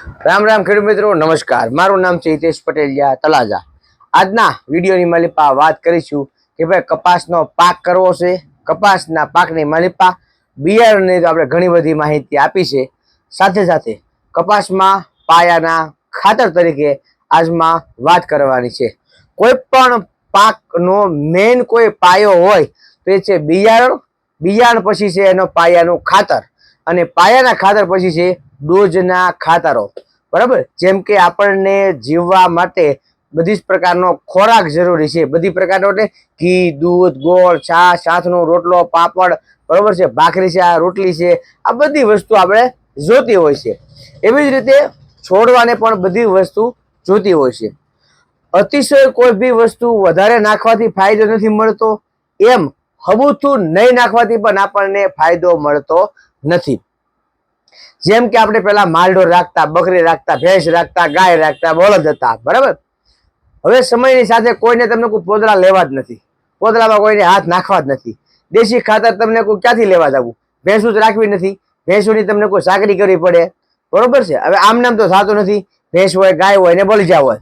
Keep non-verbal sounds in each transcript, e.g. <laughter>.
રામ રામ ખેડૂત મિત્રો, નમસ્કાર. મારું નામ છે હિતેશ પટેલિયા તલાજા. આજના વિડીયોની માલિપા વાત કરીશું કે ભાઈ કપાસનો પાક કરવો છે. કપાસના પાકની માલિપા બિયારણની તો આપણે ઘણી બધી માહિતી આપી છે. સાથે સાથે કપાસમાં પાયાના ખાતર તરીકે આજમાં વાત કરવાની છે. કોઈ પણ પાકનો મેઇન કોઈ પાયો હોય તો એ છે બિયારણ. બિયારણ પછી છે એનો પાયાનું ખાતર. અને પાયાના ખાતર પછી છે ડોઝના ખાતરો. બરાબર? જેમ કે આપણને જીવવા માટે બધી જ પ્રકારનો ખોરાક જરૂરી છે. બધી પ્રકારનો એટલે ઘી, દૂધ, ગોળ, છાશ છાથનો રોટલો, પાપડ, બરોબર છે? ભાખરી છે રોટલી છે, આ બધી વસ્તુ આપણે જોતી હોય છે. એવી જ રીતે છોડવાને પણ બધી વસ્તુ જોતી હોય છે. અતિશય કોઈ બી વસ્તુ વધારે નાખવાથી ફાયદો નથી મળતો. એમ હબુથું નહીં નાખવાથી પણ આપણને ફાયદો મળતો નથી. જેમ કે આપણે પેલા માલઢોર રાખતા, બકરી રાખતા, ભેંસ રાખતા, ગાય રાખતા બળદ હતા, બરાબર? હવે સમયની સાથે કોઈને તમને કોઈ પોદરા લેવા જ નથી. પોદરામાં કોઈને હાથ નાખવા જ નથી. દેશી ખાતર તમને કોઈ ક્યાંથી લેવા જવું? ભેંસું જ રાખવી નથી. ભેંસોની તમને કોઈ સાકરી કરવી પડે. બરોબર છે? હવે આમ નામ તો થતું નથી. ભેંસ હોય, ગાય હોય, ને બળજા હોય.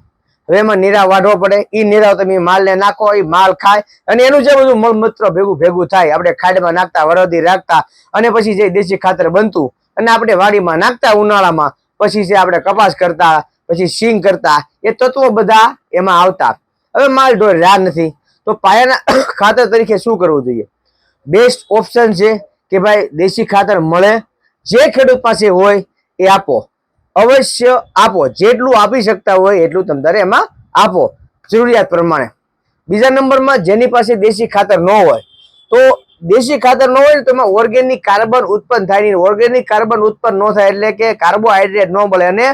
હવે એમાં નીરાવ વાઢવો પડે. એ નીરાવ તમે માલને નાખો એ માલ ખાય. અને એનું જે બધું મળમૂત્ર ભેગું ભેગું થાય, આપણે ખાડમાં નાખતા વરદી રાખતા, અને પછી જે દેશી ખાતર બનતું, અને આપણે વાડીમાં નાખતા ઉનાળામાં, પછી જે આપણે કપાસ કરતા, પછી સિંગ કરતા, એ તત્વો બધા એમાં આવતા. હવે માલ ઢોર રહ્યા નથી. તો પાયાના <coughs> ખાતર તરીકે શું કરવું જોઈએ? બેસ્ટ ઓપ્શન છે કે ભાઈ, દેશી ખાતર મળે. જે ખેડૂત પાસે હોય, એ આપો. અવશ્ય આપો. જેટલું આપી શકતા હોય એટલું તમે તારે એમાં આપો. જરૂરિયાત પ્રમાણે. બીજા નંબરમાં જેની પાસે દેશી ખાતર ન હોય, તો દેશી ખાતર ન હોય તો એમાં ઓર્ગેનિક કાર્બન ઉત્પન્ન થાય નહીં. ઓર્ગેનિક કાર્બન ઉત્પન્ન ન થાય એટલે કે કાર્બોહાઈડ્રેટ ન મળે અને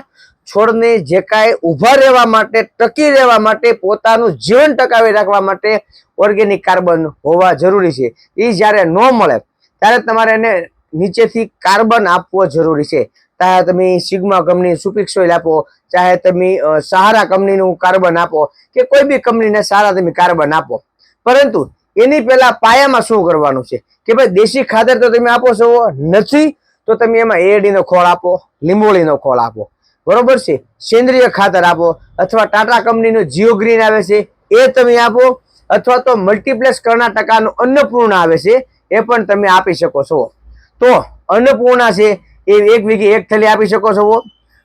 છોડને જે કાંઈ ઊભા રહેવા માટે, ટકી રહેવા માટે, પોતાનું જીવન ટકાવી રાખવા માટે ઓર્ગેનિક કાર્બન હોવા જરૂરી છે. એ જ્યારે ન મળે, ત્યારે તમારે એને નીચેથી કાર્બન આપવો જરૂરી છે. ચાહે તમે સિગ્મા કંપની સુપિક્સ ઓઇલ આપો ચાહે તમે સહારા કંપનીનું કાર્બન આપો કે કોઈ બી કંપનીને સારા તમે કાર્બન આપો. પરંતુ એની પહેલા પાયામાં શું કરવાનું છે? કે ભાઈ દેશી ખાતર તો તમે આપો છો, નથી તો તમે એમાં એડીનો ખોળ આપો, લીંબોળીનો ખોળ આપો. બરોબર છે? સેન્દ્રિય ખાતર આપો, અથવા ટાટા કંપનીનું જીઓ ગ્રીન આવે છે, એ તમે આપો, અથવા તો મલ્ટીપ્લેક્સ કર્ણાટકાનું અન્નપૂર્ણ આવે છે, એ પણ તમે આપી શકો છો. તો અન્નપૂર્ણા છે એ એક વીઘે એક થેલી આપી શકો છો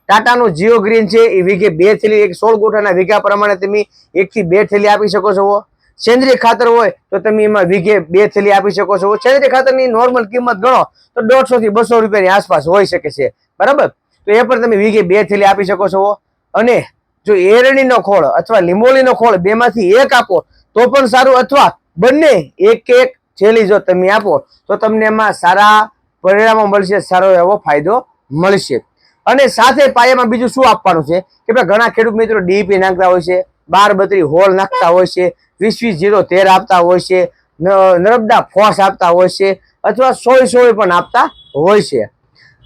ટાટાનું જીઓ ગ્રીન છે, એ વીઘે બે થેલી, એક સોળ ગોઠાના વીઘા પ્રમાણે તમે એકથી બે થેલી આપી શકો છો સેન્દ્રિય ખાતર હોય તો તમે એમાં વીઘે બે થેલી આપી શકો છો સેન્દ્રિય ખાતરની નોર્મલ કિંમત ગણો તો દોઢસો થી બસો રૂપિયાની આસપાસ હોઈ શકે છે. બરાબર? તો એ પણ તમે વીઘે બે થેલી આપી શકો છો અને જો એરણીનો ખોળ અથવા લીંબોળીનો ખોળ બેમાંથી એક આપો તો પણ સારું. અથવા બંને એક એક થેલી જો તમે આપો તો તમને એમાં સારા પરિણામો મળશે, સારો એવો ફાયદો મળશે. અને સાથે પાયામાં બીજું શું આપવાનું છે? કે ભાઈ ઘણા ખેડૂત મિત્રો ડીપી નાખતા હોય છે, બાર બત્રી હોલ નાખતા હોય છે, વીસ વીસ જીરો તેર આપતા હોય છે નર્મદા ફોસ આપતા હોય છે, અથવા સોય સોય પણ આપતા હોય છે.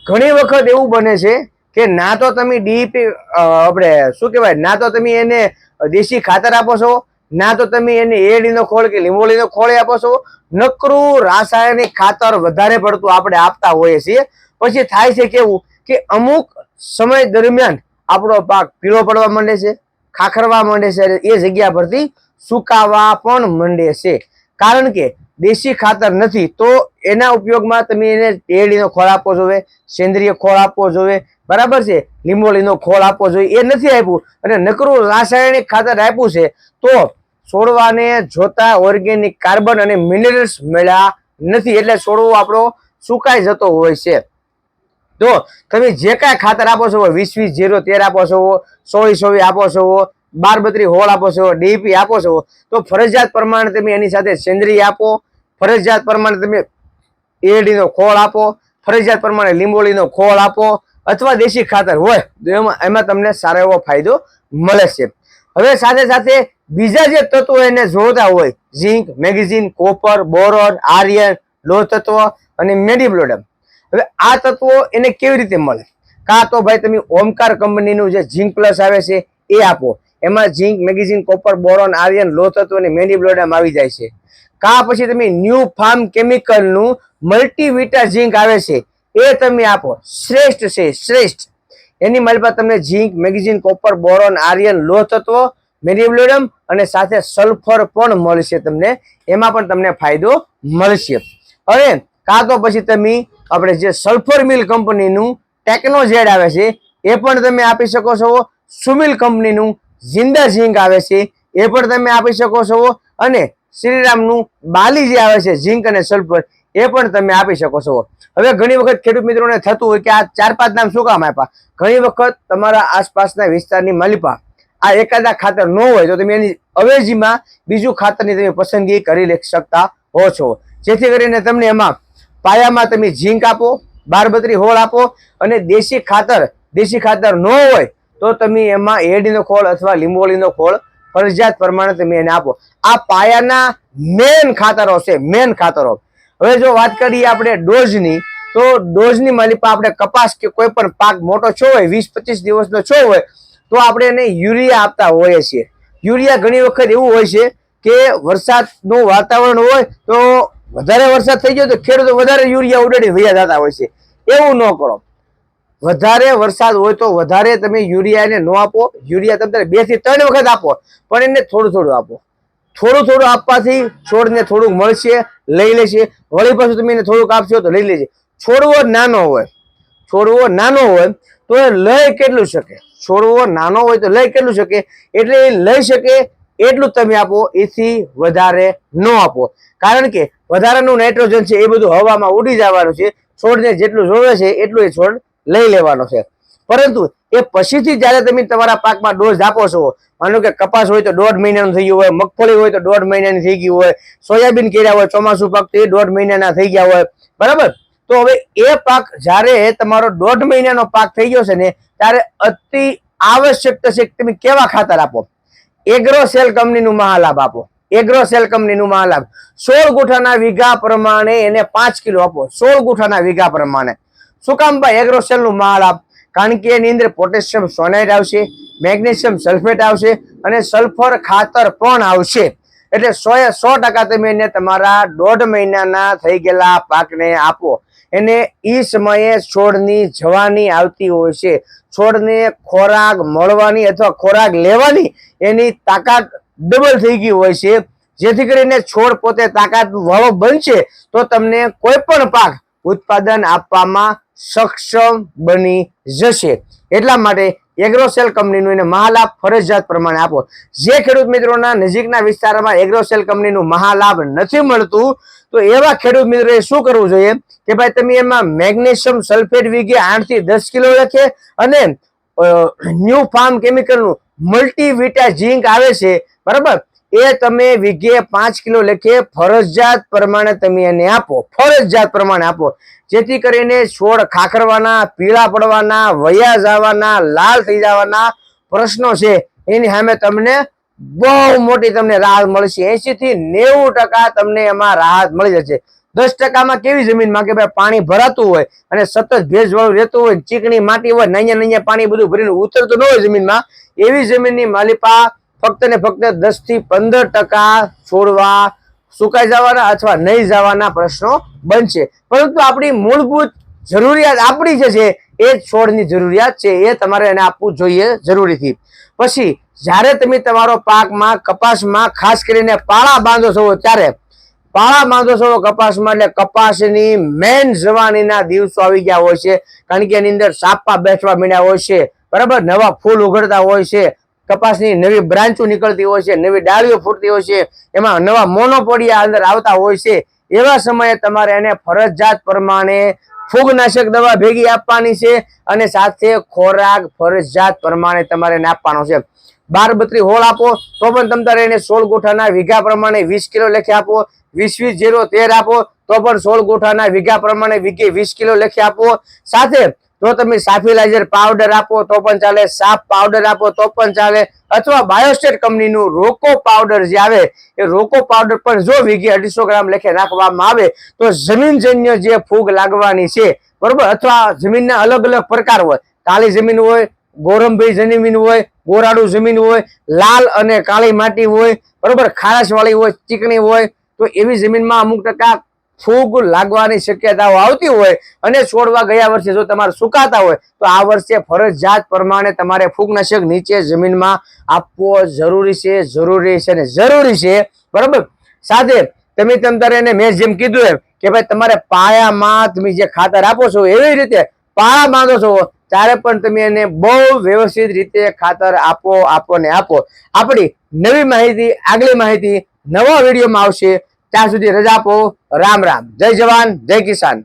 ઘણી વખત એવું બને છે કે ના તો તમે ડીપી આપણે શું કહેવાય? ના તો તમે એને દેશી ખાતર આપો છો ના તો તમે એને એડીનો ખોળ કે લીંબોળીનો ખોળ આપો છો. નકરું રાસાયણિક ખાતર વધારે પડતું આપણે આપતા હોઈએ છીએ. પછી થાય છે કેવું કે અમુક સમય દરમિયાન આપણો પાક પીળો પડવા માંડે છે, ખાખરવા માંડે છે એ જગ્યા પરથી સુકાવા પણ માંડે છે. કારણ કે દેશી ખાતર નથી તો એના ઉપયોગમાં તમે એને એડીનો ખોળ આપવો જોઈએ સેન્દ્રિય ખોળ આપવો જોઈએ બરાબર છે? લીંબોળીનો ખોળ આપવો જોઈએ. એ નથી આપ્યું. અને નકરું રાસાયણિક ખાતર આપ્યું છે તો છોડવાને જોતા ઓર્ગેનિક કાર્બન અને મિનરલ્સ મળ્યા નથી. એટલે છોડવો આપણો સુકાઈ જતો હોય છે. તો તમે જે કાંઈ ખાતર આપો છો, વીસ વીસ જીરો તેર આપો છો સોવી સોવી આપો છો, બાર બત્રી હોળ આપો છો, ડીપી આપો છો, તો ફરજિયાત પ્રમાણે તમે એની સાથે સેન્દ્રિય આપો, ફરજિયાત પ્રમાણે તમે એરડીનો ખોળ આપો, ફરજિયાત પ્રમાણે લીંબોળીનો ખોળ આપો, અથવા દેશી ખાતર હોય, તો એમાં એમાં તમને સારો એવો ફાયદો મળે છે. હવે સાથે સાથે બીજા જે તત્વો એને જોતા હોય, zinc, magnesium, copper, boron, iron, લોહ તત્વ અને મેડિબ્લોડમ. હવે આ તત્વો એને કેવી રીતે મળે? કાં તો ભાઈ તમે ઓમકાર કંપનીનું જે ઝીંક પ્લસ આવે છે, એ આપો. એમાં zinc, magnesium, copper, boron, iron, લોહ તત્વ અને મેડિબ્લોડમ આવી જાય છે. કાં પછી તમે ન્યૂ ફાર્મ કેમિકલનું મલ્ટીવિટા ઝીંક આવે છે, એ તમે આપો. શ્રેષ્ઠ છે, શ્રેષ્ઠ. એની માલિપા તમને zinc, magnesium, copper, boron, iron, લોહ તત્વો મેરિબ્લોડમ અને સાથે સલ્ફર પણ મળશે તમને. એમાં પણ તમને ફાયદો મળશે. હવે કાં તો પછી તમે આપણે જે સલ્ફર મિલ કંપનીનું ટેકનો જેડ આવે છે, એ પણ તમે આપી શકો છો. સુમિલ કંપનીનું જિંદા ઝીંક આવે છે, એ પણ તમે આપી શકો છો. અને શ્રીરામનું બાલી જે આવે છે, ઝીંક અને સલ્ફર, એ પણ તમે આપી શકો છો. હવે ઘણી વખત ખેડૂત મિત્રોને થતું હોય કે આ ચાર પાંચ નામ શું કામ આપ્યા? ઘણી વખત તમારા આસપાસના વિસ્તારની માલિપા આ એકાદા ખાતર ન હોય તો તમે એની અવેજીમાં બીજું ખાતરની તમે પસંદગી કરી શકતા હો છો. જેથી કરીને તમને એમાં પાયામાં તમે ઝીંક આપો, બારબત્રી હોળ આપો અને દેશી ખાતર દેશી ખાતર ન હોય તો તમે એમાં એડીનો ખોળ અથવા લીંબોળીનો ખોળ ફરજિયાત પ્રમાણે તમે એને આપો. આ પાયાના મેન ખાતરો છે, મેન ખાતરો. હવે જો વાત કરીએ આપણે ડોઝની, તો ડોઝની માલિપા આપણે કપાસ કે કોઈ પણ પાક મોટો છો હોય, વીસ પચીસ દિવસનો છો હોય તો આપણે એને યુરિયા આપતા હોઈએ છીએ. યુરિયા ઘણી વખત એવું હોય છે કે વરસાદનું વાતાવરણ હોય તો વધારે વરસાદ થઈ ગયો તો ખેડૂતો વધારે યુરિયા ઉડાડી વૈયા જતા હોય છે. એવું ન કરો. વધારે વરસાદ હોય તો વધારે તમે યુરિયાને ન આપો. યુરિયા તમે બેથી ત્રણ વખત આપો, પણ એને થોડું થોડું આપો. થોડું થોડું આપવાથી છોડને થોડુંક મળશે, લઈ લેશે. વળી પાછું તમે એને થોડુંક આપશો તો લઈ લેશે છોડવો નાનો હોય. છોડવો નાનો હોય તો એ લઈ કેટલું શકે? છોડવો નાનો હોય તો લઈ કેટલું શકે? એટલે એ લઈ શકે એટલું તમે આપો, એથી વધારે ન આપો. કારણ કે વધારાનું નાઇટ્રોજન છે એ બધું હવામાં ઉડી જવાનું છે. છોડને જેટલું જોવે છે એટલું એ છોડ લઈ લેવાનો છે. પરંતુ એ પછીથી જ્યારે તમે તમારા પાકમાં ડોઝ આપો છો, માનો કે કપાસ હોય તો દોઢ મહિનાનું થઈ ગયું હોય, મગફળી હોય તો દોઢ મહિનાની થઈ ગયું હોય, સોયાબીન કર્યા હોય ચોમાસું પાક તો એ દોઢ મહિનાના થઈ ગયા હોય. બરાબર? તો હવે એ પાક જ્યારે તમારો દોઢ મહિનાનો પાક થઈ ગયો છે ને, ત્યારે અતિ આવશ્યક છે કે તમે કેવા ખાતર આપો? એગ્રો સેલ કંપનીનું મહાલાભ આપો. એગ્રો સેલ કંપનીનું મહાલાભ. સોળ ગુઠાના વીઘા પ્રમાણે એને પાંચ કિલો આપો. સોળ ગુઠાના વીઘા પ્રમાણે. શું કામ ભાઈ? એગ્રો સેલનું મહાલાભ. કારણ કે એની અંદર પોટેશિયમ સોનાઇટ આવશે, મેગ્નેશિયમ સલ્ફેટ આવશે અને સલ્ફર ખાતર પણ આવશે. એટલે સો એ સો ટકા તમે એને તમારા દોઢ મહિનાના થઈ ગયેલા પાકને આપો. એને એ સમયે છોડની જવાની આવતી હોય છે. છોડને ખોરાક મળવાની અથવા ખોરાક લેવાની એની તાકાત ડબલ થઈ ગઈ હોય છે. જેથી કરીને છોડ પોતે તાકાત વાળો બનશે તો તમને કોઈ પણ પાક ઉત્પાદન આપવામાં સક્ષમ બની જશે. એટલા માટે એગ્રોસેલ કંપનીનું એને મહાલાભ ફરજિયાત પ્રમાણે આપો. જે ખેડૂત મિત્રોના નજીકના વિસ્તારમાં એગ્રોસેલ કંપનીનું મહાલાભ નથી મળતું, તો એવા ખેડૂત મિત્રોએ શું કરવું જોઈએ? કે ભાઈ, તમે એમાં મેગ્નેશિયમ સલ્ફેટ વીઘે આઠથી દસ કિલો લખે અને ન્યૂ ફાર્મ કેમિકલનું મલ્ટીવિટા ઝીંક આવે છે, બરાબર? એ તમે વીઘે પાંચ કિલો લેખે ફરજિયાત પ્રમાણે તમે એને આપો, ફરજિયાત પ્રમાણે આપો. જેથી કરીને છોડ ખાખરવાના, પીળા પડવાના, વયા જવાના, લાલ થઈ જવાના પ્રશ્નો છે. એની સામે તમને બહુ મોટી તમને રાહત મળશે. એસી થી નેવું ટકા તમને એમાં રાહત મળી જશે. દસ ટકામાં કેવી જમીનમાં કે ભાઈ પાણી ભરાતું હોય અને સતત ભેજવાળું રહેતું હોય ચીકણી માટી હોય નૈયા નૈયા પાણી બધું ભરીને ઉતરતું ન હોય જમીનમાં, એવી જમીનની માલિપા ફક્ત ને ફક્ત દસથી પંદર ટકા છોડવા, સુકાઈ જવાના અથવા નહીં જવાના પ્રશ્નો બનશે. પરંતુ આપણી મૂળભૂત જરૂરિયાત આપણી જે છે, એ છોડની જરૂરિયાત છે, એ તમારે એને આપવું જોઈએ જરૂરીથી. પછી, જ્યારે તમે તમારો પાકમાં, કપાસમાં, ખાસ કરીને પાળા બાંધો છો ત્યારે પાળા બાંધો છો કપાસમાં એટલે કપાસની મેન જવાનીના દિવસો આવી ગયા હોય છે. કારણ કે એની અંદર સાપા બેસવા માંડ્યા હોય છે. બરાબર? નવા ફૂલ ઉઘડતા હોય છે. કપાસની નવી બ્રાન્ચો નીકળતી હોય છે, નવી ડાળીઓ ફૂટતી હોય છે, એમાં નવા મોનોપોડિયા અંદર આવતા હોય છે, એવા સમયે તમારે એને ફરજિયાત પ્રમાણે ફૂગનાશક દવા ભેગી આપવાની છે અને સાથે ખોરાક ફરજિયાત પ્રમાણે તમારે આપવાનો છે. બાર બત્રી હોળ આપો, તો પણ તમારે એને સોળ ગોઠાના વીઘા પ્રમાણે વીસ કિલો લખી આપો, વીસ વીસ જીરો તેર આપો, તો પણ સોળ ગોઠાના વીઘા પ્રમાણે વીઘે વીસ કિલો લખી આપો. સાથે જો તમે સાફિલાઇઝર પાવડર આપો તો પણ ચાલે, સાફ પાવડર આપો તો પણ ચાલે, અથવા બાયોસ્ટેટ કંપનીનું રોકો પાવડર જે આવે, એ રોકો પાવડર પણ જો વીઘે અઢીસો ગ્રામ લેખે નાખવામાં આવે, તો જમીનજન્ય જે ફૂગ લાગવાની છે, બરોબર? અથવા જમીનના અલગ અલગ પ્રકાર હોય. કાળી જમીન હોય ગોરંભી જમીન હોય, ગોરાડું જમીન હોય, લાલ અને કાળી માટી હોય, બરોબર? ખારાશ વાળી હોય, ચીકણી હોય, તો એવી જમીનમાં અમુક ટકા ફૂગ લાગવાની શક્યતાઓ આવતી હોય અને છોડવા ગયા વર્ષે જો તમારે સુકાતા હોય, તો આ વર્ષે ફરજિયાત પ્રમાણે તમારે ફૂગનાશક નીચે જમીનમાં આપવો જરૂરી છે જરૂરી છે ને જરૂરી છે. બરાબર? સાથે તમે તમ તારે એને મેં જેમ કીધું એમ કે ભાઈ તમારે પાયામાં તમે જે ખાતર આપો છો એવી રીતે પાયા માંગો છો, ત્યારે પણ તમે એને બહુ વ્યવસ્થિત રીતે ખાતર આપો આપો ને આપો. આપણી નવી માહિતી, આગલી માહિતી નવા વિડીયોમાં આવશે. ત્યાં સુધી રજા આપો. રામ રામ. જય જવાન જય કિસાન.